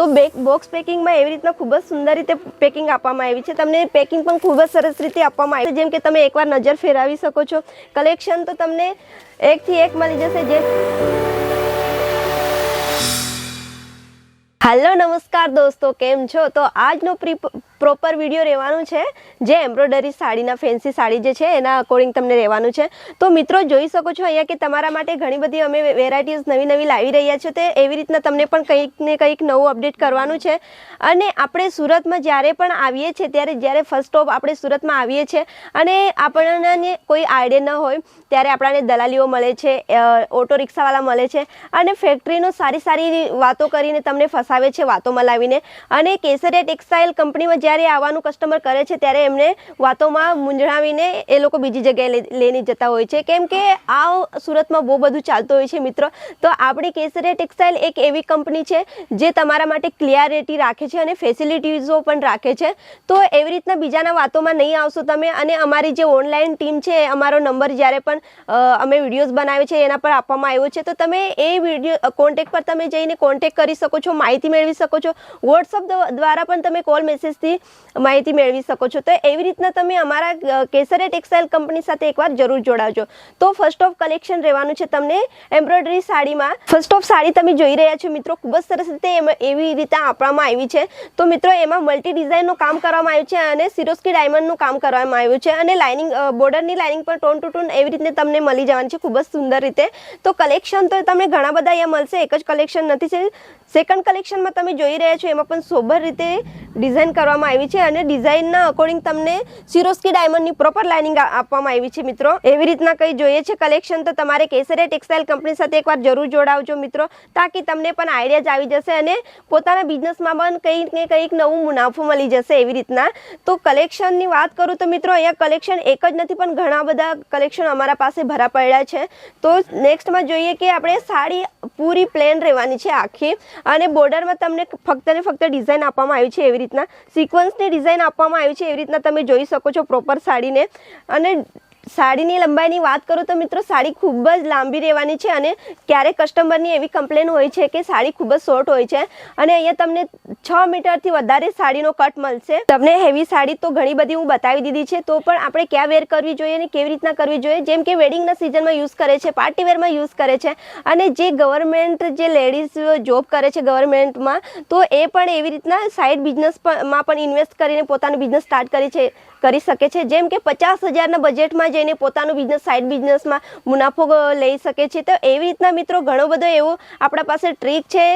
તો back box પેકિંગમાં એવી રીતના ખૂબ જ સુંદર રીતે પેકિંગ આપવામાં આવી છે. તમને પેકિંગ પણ ખૂબ જ સરસ રીતે આપવામાં આવી છે. જેમ કે તમે એકવાર નજર ફેરવી શકો છો. કલેક્શન તો તમને એકથી એક મળી જશે. જે હાલો નમસ્કાર દોસ્તો. કેમ છો? તો આજનો પ્રી પ્રોપર વીડિયો રહેવાનું છે. જે એમ્બ્રોડરી સાડીના ફેન્સી સાડી જે છે, એના અકોર્ડિંગ તમને રહેવાનું છે. તો મિત્રો, જોઈ શકો છો અહીંયા કે તમારા માટે ઘણી બધી અમે વેરાયટીઝ નવી નવી લાવી રહ્યા છીએ. તે એવી રીતના તમને પણ કંઈક ને કંઈક નવું અપડેટ કરવાનું છે. અને આપણે સુરતમાં જ્યારે પણ આવીએ છીએ, ત્યારે જ્યારે ફર્સ્ટ ઓફ આપણે સુરતમાં આવીએ છીએ અને આપણને કોઈ આઈડિયા ન હોય, ત્યારે આપણને દલાલીઓ મળે છે ઓટો રિક્ષાવાળા મળે છે અને ફેક્ટરીનો સારી સારી વાતો કરીને તમને ફસાવે છે વાતોમાં લાવીને. અને કેસરિયા ટેક્સટાઇલ કંપનીમાં જ્યારે આવવાનું કસ્ટમર કરે છે, ત્યારે એમને વાતોમાં મૂંઝાવીને એ લોકો બીજી જગ્યાએ લઈને જતા હોય છે. કેમ કે આ સુરતમાં બહુ બધું ચાલતું હોય છે મિત્રો. તો આપણી કેસરે ટેક્સટાઇલ એક એવી કંપની છે, જે તમારા માટે ક્લિયરિટી રાખે છે અને ફેસિલિટીઝો પણ રાખે છે. તો એવી રીતના બીજાના વાતોમાં નહીં આવશો તમે અને અમારી જે ઓનલાઈન ટીમ છે, અમારો નંબર જ્યારે પણ અમે વિડીયોઝ બનાવે છે એના પર આપવામાં આવ્યો છે, તો તમે એ વીડિયો કોન્ટેક્ટ પર તમે જઈને કોન્ટેક્ટ કરી શકો છો, માહિતી મેળવી શકો છો. વોટ્સઅપ દ્વારા પણ તમે કોલ મેસેજથી માહિતી મેળવી શકો છો. તો એવી રીતના તમે અમારા કેસરે ટેક્સટાઇલ કંપની સાથે એકવાર જરૂર જોડાજો તો ફર્સ્ટ ઓફ કલેક્શન રહેવાનું છે તમને એમ્બ્રોઇડરી સાડીમાં. ફર્સ્ટ ઓફ સાડી તમે જોઈ રહ્યા છો મિત્રો, ખૂબ જ સરસ રીતે એમાં એવી રીતે આપવામાં આવી છે. તો મિત્રો, એમાં મલ્ટી ડિઝાઇનનું કામ કરવામાં આવ્યું છે અને સિરોસ્કી ડાયમંડનું કામ કરવામાં આવ્યું છે અને લાઇનિંગ બોર્ડરની લાઇનિંગ પણ ટોન ટુ ટોન એવી રીતે તમને મળી જવાની છે, ખૂબ જ સુંદર રીતે. તો કલેક્શન તો તમને ઘણા બધા અહીંયા મળશે, એક જ કલેક્શન નથી છે સેકન્ડ કલેક્શનમાં તમે જોઈ રહ્યા છો, એમાં પણ સોબર રીતે ડિઝાઇન કરવામાં આવી છે અને ડિઝાઇનના અકોર્ડિંગ તમને સિરોસ્કી ડાયમંડની પ્રોપર લાઇનિંગ આપવામાં આવી છે, મિત્રો. એવી રીતના કંઈ જોઈએ છે કલેક્શન તો તમારે કેસરિયા ટેક્સટાઇલ કંપની સાથે એકવાર જરૂર જોડાવજો, મિત્રો, તાકી તમને પણ આઈડિયા જ આવી જશે અને પોતાના બિઝનેસમાં પણ કંઈક ને કંઈક નવું મુનાફો મળી જશે એવી રીતના. તો કલેક્શનની વાત કરું તો, મિત્રો, અહીંયા કલેક્શન એક જ નથી, પણ ઘણા બધા કલેક્શન અમારા પાસે ભરા પડ્યા છે. તો નેક્સ્ટમાં જોઈએ કે આપણે સાડી પૂરી પ્લેન રહેવાની છે આખી અને બોર્ડરમાં તમને ફક્ત ને ફક્ત ડિઝાઇન આપવામાં આવી છે એવી રીતના. સિક્વન્સની ડિઝાઇન આપવામાં આવી છે એવી રીતના તમે જોઈ શકો છો પ્રોપર સાડીને. અને સાડીની લંબાઈની વાત કરું તો મિત્રો સાડી ખૂબ જ લાંબી રહેવાની છે અને ક્યારેક કસ્ટમરની એવી કમ્પ્લેન હોય છે કે સાડી ખૂબ જ શોર્ટ હોય છે. અને અહીંયા તમને છ મીટરથી વધારે સાડીનો કટ મળશે. તમને હેવી સાડી તો ઘણી બધી હું બતાવી દીધી છે. તો પણ આપણે ક્યાં વેર કરવી જોઈએ અને કેવી રીતના કરવી જોઈએ? જેમ કે વેડિંગના સિઝનમાં યુઝ કરે છે પાર્ટી વેરમાં યુઝ કરે છે. અને જે ગવર્મેન્ટ જે લેડીઝ જોબ કરે છે ગવર્મેન્ટમાં તો એ પણ એવી રીતના સાઈડ બિઝનેસમાં પણ ઇન્વેસ્ટ કરીને પોતાનો બિઝનેસ સ્ટાર્ટ કરી છે. કરી શકે છે. જેમ કે પચાસ હજારના બજેટમાં જઈને પોતાનું બિઝનેસ સાઇડ બિઝનેસમાં મુનાફો લઈ શકે છે. તો એવી રીતના મિત્રો ઘણો બધો એવો આપણા પાસે ટ્રીક છે.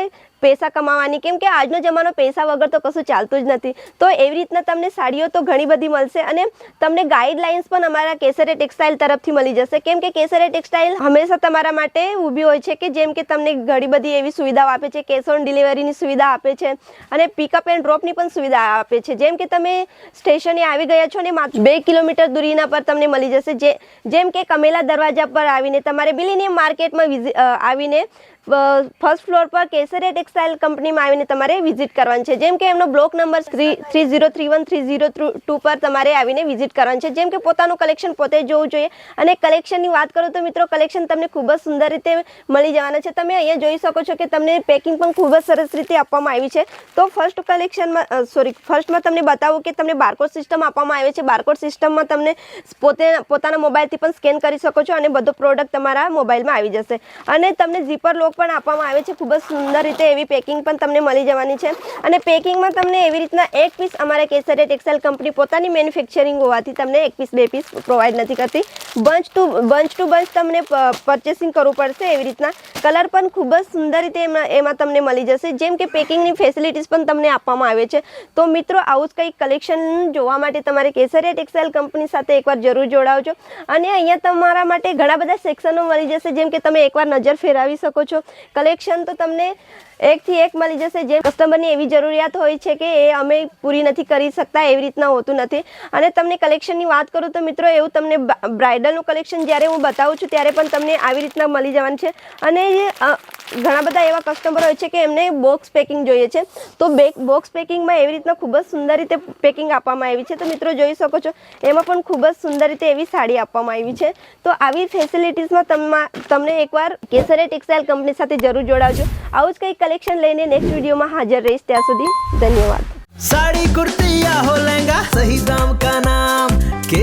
પૈસા કમાવાની? કેમ કે આજનો જમાનો પૈસા વગર તો કશું ચાલતું જ નથી. તો એવી રીતના તમને સાડીઓ તો ઘણી બધી મળશે અને તમને ગાઈડલાઇન્સ પણ અમારા કેસરે ટેક્સટાઇલ તરફથી મળી જશે. કેમ કે કેસરે ટેક્સટાઇલ હંમેશા તમારા માટે ઊભી હોય છે કે જેમ કે તમને ઘણી બધી એવી સુવિધાઓ આપે છે, કેશ ઓન ડિલિવરીની સુવિધા આપે છે અને પિકઅપ એન્ડ ડ્રોપની પણ સુવિધા આપે છે. જેમ કે તમે સ્ટેશને આવી ગયા છો ને માત્ર બે કિલોમીટર દૂરીના પર તમને મળી જશે. જે, જેમ કે કમેલા દરવાજા પર આવીને, તમારે બિલિનિયમ માર્કેટમાં આવીને ફર્સ્ટ ફ્લોર પર કેસરિયા ટેક્સટાઇલ કંપનીમાં આવીને તમારે વિઝિટ કરવાનું છે. જેમ કે એમનો block number three zero three one three zero two પર તમારે આવીને વિઝિટ કરવાનું છે. જેમ કે પોતાનું કલેક્શન પોતે જોવું જોઈએ. અને કલેક્શનની વાત કરું તો મિત્રો કલેક્શન તમને ખૂબ જ સુંદર રીતે મળી જવાના છે. તમે અહીંયા જોઈ શકો છો કે તમને પેકિંગ પણ ખૂબ જ સરસ રીતે આપવામાં આવી છે. તો ફર્સ્ટ કલેક્શનમાં સોરી ફર્સ્ટમાં તમને બતાવું કે તમને બારકોડ સિસ્ટમ આપવામાં આવે છે. બારકોડ સિસ્ટમમાં તમને પોતે, પોતાના મોબાઈલથી પણ સ્કેન કરી શકો છો અને બધો પ્રોડક્ટ તમારા મોબાઈલમાં આવી જશે. અને તમને ઝીપર લોક પણ આપવામાં આવે છે. ખૂબ જ સુંદર રીતે એવી પેકિંગ પણ તમને મળી જવાની છે. અને પેકિંગમાં તમને એવી રીતના એક પીસ અમારા કેસરિયા ટેક્સટાઇલ કંપની પોતાની મેન્યુફેક્ચરિંગ હોવાથી તમને એક પીસ બે પીસ પ્રોવાઈડ નથી કરતી. Bunch to bunch to bunch તમને પરચેસિંગ કરવું પડશે એવી રીતના. કલર પણ ખૂબ જ સુંદર રીતે એમાં એમાં તમને મળી જશે. જેમ કે પેકિંગની ફેસિલિટીઝ પણ તમને આપવામાં આવે છે. તો મિત્રો, આવું જ કંઈક કલેક્શન જોવા માટે તમારે કેસરિયા ટેક્સટાઇલ કંપની સાથે એકવાર જરૂર જોડાવજો. અને અહીંયા તમારા માટે ઘણા બધા સેક્શનો મળી જશે. જેમ કે તમે એકવાર નજર ફેરવી શકો છો. કલેક્શન તો તમને એકથી એક મળી જશે. જે કસ્ટમરની એવી જરૂરિયાત હોય છે કે એ અમે પૂરી નથી કરી શકતા, એવી રીતના હોતું નથી. અને તમને કલેક્શનની વાત કરું તો મિત્રો, એવું તમને બ્રાઇડલનું કલેક્શન જ્યારે હું બતાવું છું, ત્યારે પણ તમને આવી રીતના મળી જવાનું છે. અને ઘણા બધા એવા કસ્ટમર હોય છે કે એમને બોક્સ પેકિંગ જોઈએ છે. તો બેક બોક્સ પેકિંગમાં એવી રીતના ખૂબ જ સુંદર રીતે પેકિંગ આપવામાં આવી છે. તો મિત્રો, જોઈ શકો છો, એમાં પણ ખૂબ જ સુંદર રીતે એવી સાડી આપવામાં આવી છે. તો આવી ફેસિલિટીઝમાં તમા, તમને એકવાર કેસરે ટેક્સટાઇલ કંપની સાથે જરૂર જોડાવજો. આવું જ કંઈક કલેક્શન કલેક્શન લઈને નેક્સ્ટ વિડીયોમાં હાજર રહીશ ત્યાં સુધી ધન્યવાદ. સાડી કુર્તી હો લહેંગા, સહી દામ કા નામ કે